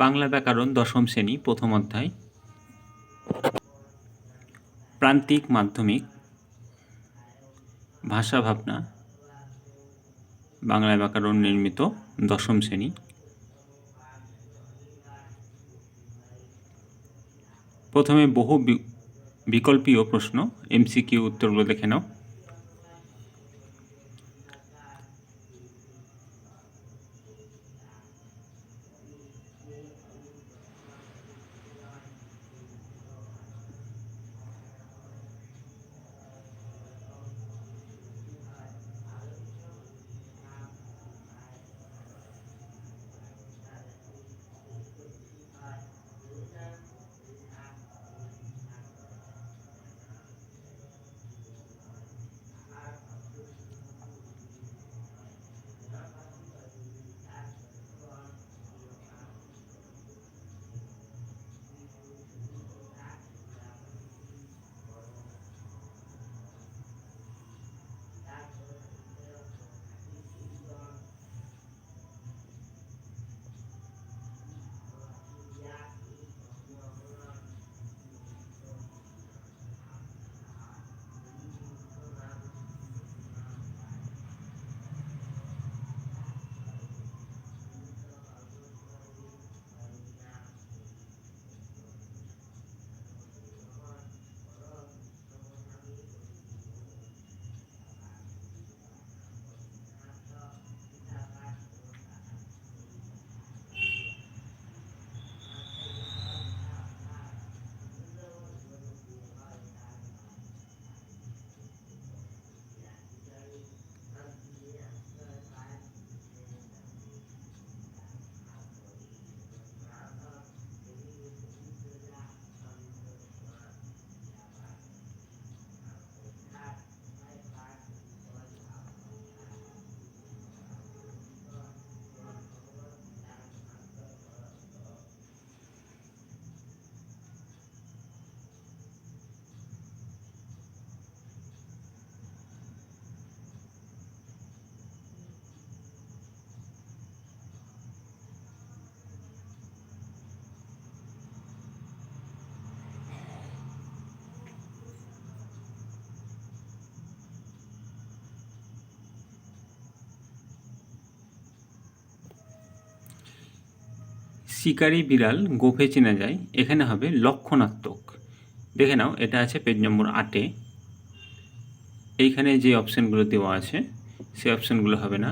বাংলা ব্যাকরণ দশম শ্রেণি, প্রথম অধ্যায়। প্রান্তিক মাধ্যমিক, ভাষা ভাবনা, বাংলা ব্যাকরণ নির্মিত দশম শ্রেণি। প্রথমে বহু বিকল্পীয় প্রশ্ন, এমসিকিউ উত্তরগুলো দেখে নাও। শিকারি বিড়াল গোফে চেনা যায়, এখানে হবে লক্ষণাত্মক। দেখে নাও, এটা আছে পেজ নম্বর আটে। এইখানে যে অপশানগুলো দেওয়া আছে সেই অপশানগুলো হবে না।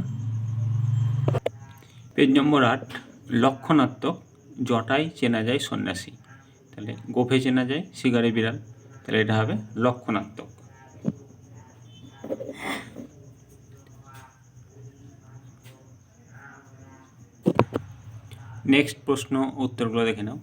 পেজ নম্বর আট, লক্ষণাত্মক, জটাই চেনা যায় সন্ন্যাসী। তাহলে গোফে চেনা যায় শিকারি বিড়াল, তাহলে এটা হবে লক্ষণাত্মক। নেক্সট প্রশ্ন উত্তরগুলো দেখে নাও।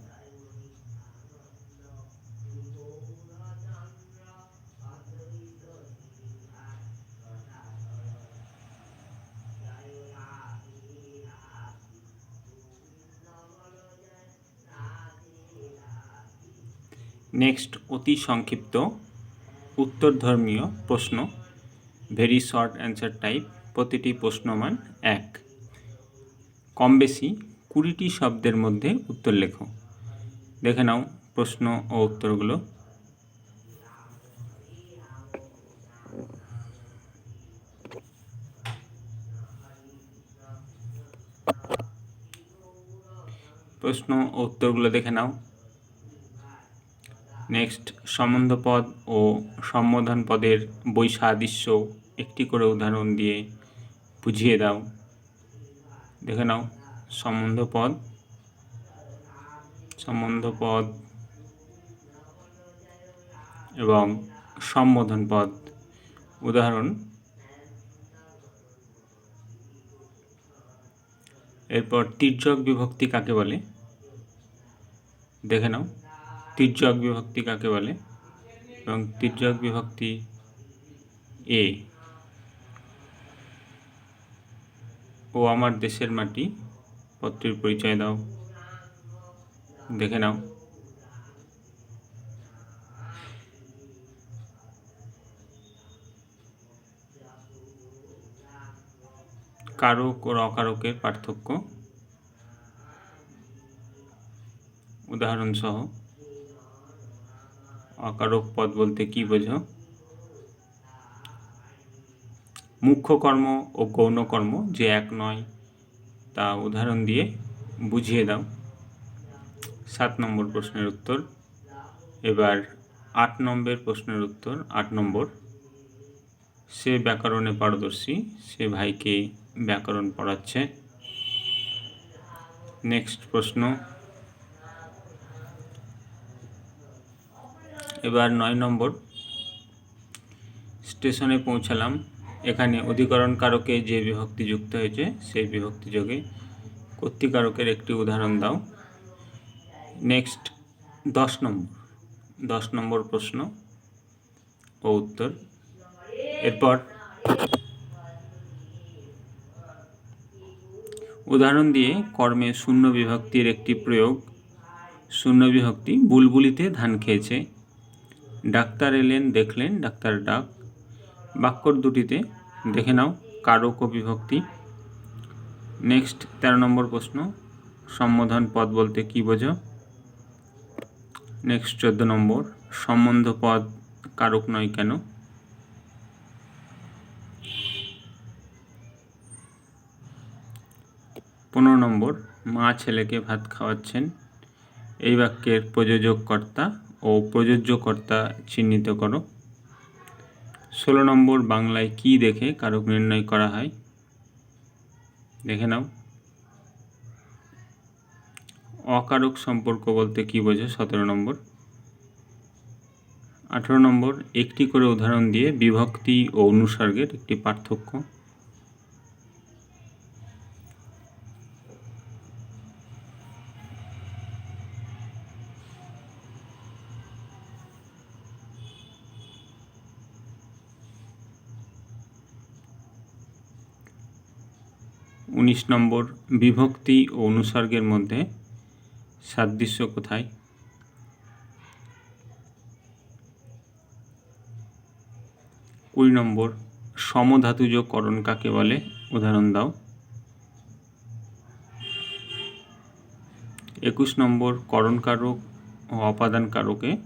নেক্সট অতি সংক্ষিপ্ত উত্তরধর্মীয় প্রশ্ন ভেরি শর্ট অ্যান্সার টাইপ প্রতিটি প্রশ্নমান এক। কম বেশি কুড়িটি শব্দের মধ্যে উত্তর লেখো। দেখে নাও প্রশ্ন ও উত্তরগুলো। প্রশ্ন ও উত্তরগুলো দেখে নাও। নেক্সট, সম্বন্ধ পদ ও সম্বোধন পদের বৈসাদৃশ্য একটি করে উদাহরণ দিয়ে বুঝিয়ে দাও। দেখে নাও। সম্বন্ধ পদ সম্বন্ধ পদ এবং সম্বোধন পদ উদাহরণ, এরপর তির্যক বিভক্তি কাকে বলে? দেখে নাও, তির্যক বিভক্তি কাকে বলে? এবং তির্যক বিভক্তি এ ও আমার দেশের মাটি। পত্রের পরিচয় দাও। দেখে নাও। কারক ও অকারকের পার্থক্য। উদাহরণ সহ অকারক পদ বলতে কি বোঝো? মুখ্য কর্ম ও গৌণ কর্ম যে এক নয় তা উদাহরণ দিয়ে বুঝিয়ে দাও। সাত নম্বর প্রশ্নের উত্তর, এবার আট নম্বর প্রশ্নের উত্তর, আট নম্বর। সে ব্যাকরণে পারদর্শী, সে ভাইকে ব্যাকরণ পড়াচ্ছে। নেক্সট প্রশ্ন। এবার নয় নম্বর। স্টেশনে পৌঁছালাম। এখানে অধিকরণ কারকে যে বিভক্তি যুক্ত হয়েছে, সেই বিভক্তি যোগে কর্তৃকারকের একটি উদাহরণ দাও। নেক্সট, দশ নম্বর। দশ নম্বর প্রশ্ন ও উত্তর। এরপর উদাহরণ দিয়ে কর্মে শূন্য বিভক্তির একটি প্রয়োগ। শূন্য বিভক্তি বুলবুলিতে ধান খেয়েছে। ডাক্তার এলেন, দেখলেন, ডাক্তার ডাক বাক্যর দুটিতে দেখে নাও কারক ও বিভক্তি নেক্সট, তেরো নম্বর প্রশ্ন, সম্বোধন পদ বলতে কি বোঝো? নেক্সট, চোদ্দ নম্বর, সম্বন্ধ পদ কারক নয় কেন? পনেরো নম্বর, মা ছেলেকে ভাত খাওয়াচ্ছেন। এই বাক্যের প্রযোজক কর্তা ও প্রযোজ্য কর্তা চিহ্নিত করো। ষোলো নম্বর বাংলায় কি দেখে কারক নির্ণয় করা হয়? দেখে নাও। অকারক সম্পর্ক বলতে কি বোঝো? সতেরো নম্বর। আঠেরো নম্বর, একটি করে উদাহরণ দিয়ে বিভক্তি ও অনুসর্গের একটি পার্থক্য। উনিশ নম্বর, বিভক্তি ও অনুসর্গের মধ্যে সাদৃশ্য কোথায়? কুড়ি নম্বর সমধাতুজ করণ কাকে বলে? উদাহরণ দাও। একুশ নম্বর করণ কারক ও অপাদান কারকে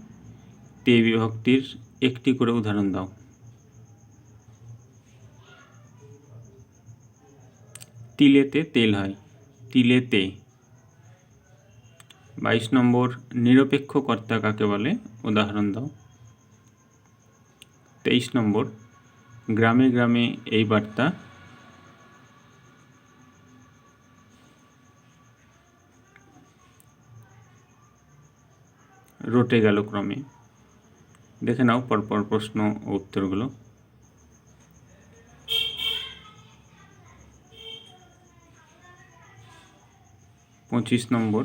তে বিভক্তির একটি করে উদাহরণ দাও। তিলেতে তেল হয়। তিলেতে। বাইশ নম্বর নিরপেক্ষ কর্তা কাকে বলে? উদাহরণ দাও। তেইশ নম্বর, গ্রামে গ্রামে এই বার্তা। রটে গেল ক্রমে। দেখে নাও পরপর প্রশ্ন ও উত্তরগুলো। পঁচিশ নম্বর।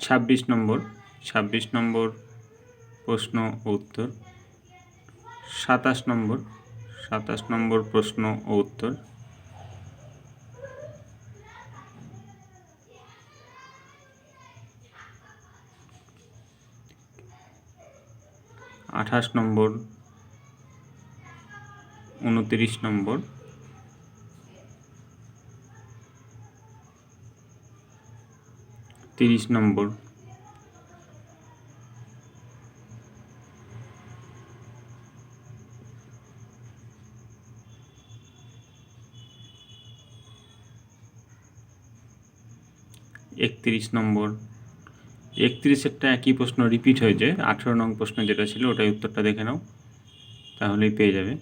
ছাব্বিশ নম্বর। ছাব্বিশ নম্বর প্রশ্ন ও উত্তর। সাতাশ নম্বর। সাতাশ নম্বর প্রশ্ন ও উত্তর। আঠাশ নম্বর উনতিরিশ নম্বর তিরিশ নম্বর। একত্রিশ নম্বর। একত্রিশেরটা একই প্রশ্ন রিপিট হয়েছে আঠেরো নং প্রশ্ন যেটা ছিল, ওটাই উত্তরটা দেখে নাও। তাহলেই পেয়ে যাবে।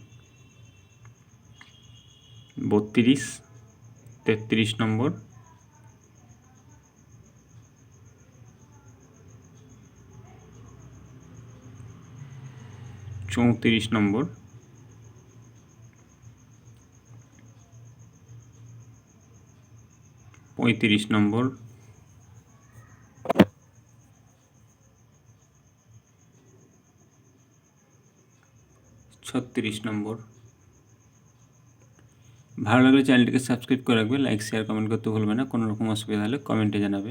বত্রিশ, তেত্রিশ নম্বর। চৌত্রিশ নম্বর। পঁয়ত্রিশ নম্বর। ছত্রিশ নম্বর। ভালো লাগলে চ্যানেলটিকে সাবস্ক্রাইব করে রাখবে লাইক শেয়ার কমেন্ট করতে ভুলবে না কোনো রকম অসুবিধা হলে কমেন্টে জানাবে।